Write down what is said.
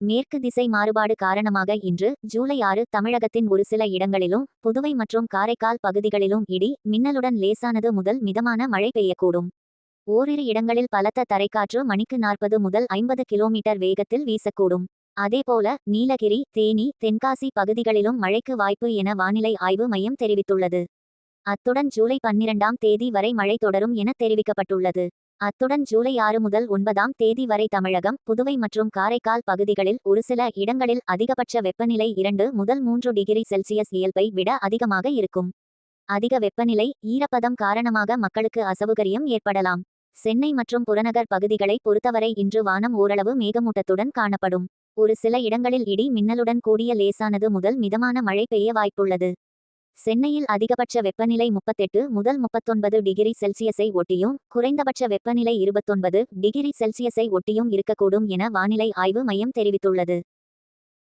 மேற்கு திசை மாறுபாடு காரணமாக இன்று ஜூலை ஆறு தமிழகத்தின் ஒரு சில இடங்களிலும் புதுவை மற்றும் காரைக்கால் பகுதிகளிலும் இடி மின்னலுடன் லேசானது முதல் மிதமான மழை பெய்யக்கூடும். ஓரிரு இடங்களில் பலத்த தரைக்காற்று மணிக்கு நாற்பது முதல் ஐம்பது கிலோமீட்டர் வேகத்தில் வீசக்கூடும். அதேபோல நீலகிரி தேனி தென்காசி பகுதிகளிலும் மழைக்கு வாய்ப்பு என வானிலை ஆய்வு மையம் தெரிவித்துள்ளது. அத்துடன் ஜூலை பன்னிரண்டாம் தேதி வரை மழை தொடரும் என தெரிவிக்கப்பட்டுள்ளது. அத்துடன் ஜூலை ஆறு முதல் ஒன்பதாம் தேதி வரை தமிழகம் புதுவை மற்றும் காரைக்கால் பகுதிகளில் ஒரு சில இடங்களில் அதிகபட்ச வெப்பநிலை இரண்டு முதல் மூன்று டிகிரி செல்சியஸ் இயல்பை விட அதிகமாக இருக்கும். அதிக வெப்பநிலை ஈரப்பதம் காரணமாக மக்களுக்கு அசௌகரியம் ஏற்படலாம். சென்னை மற்றும் புறநகர் பகுதிகளை பொறுத்தவரை இன்று வானம் ஓரளவு மேகமூட்டத்துடன் காணப்படும். ஒரு சில இடங்களில் இடி மின்னலுடன் கூடிய லேசானது முதல் மிதமான மழை பெய்ய வாய்ப்புள்ளது. சென்னையில் அதிகபட்ச வெப்பநிலை முப்பத்தெட்டு முதல் முப்பத்தொன்பது டிகிரி செல்சியஸை ஒட்டியும் குறைந்தபட்ச வெப்பநிலை இருபத்தொன்பது டிகிரி செல்சியஸை ஒட்டியும் இருக்கக்கூடும் என வானிலை ஆய்வு மையம் தெரிவித்துள்ளது.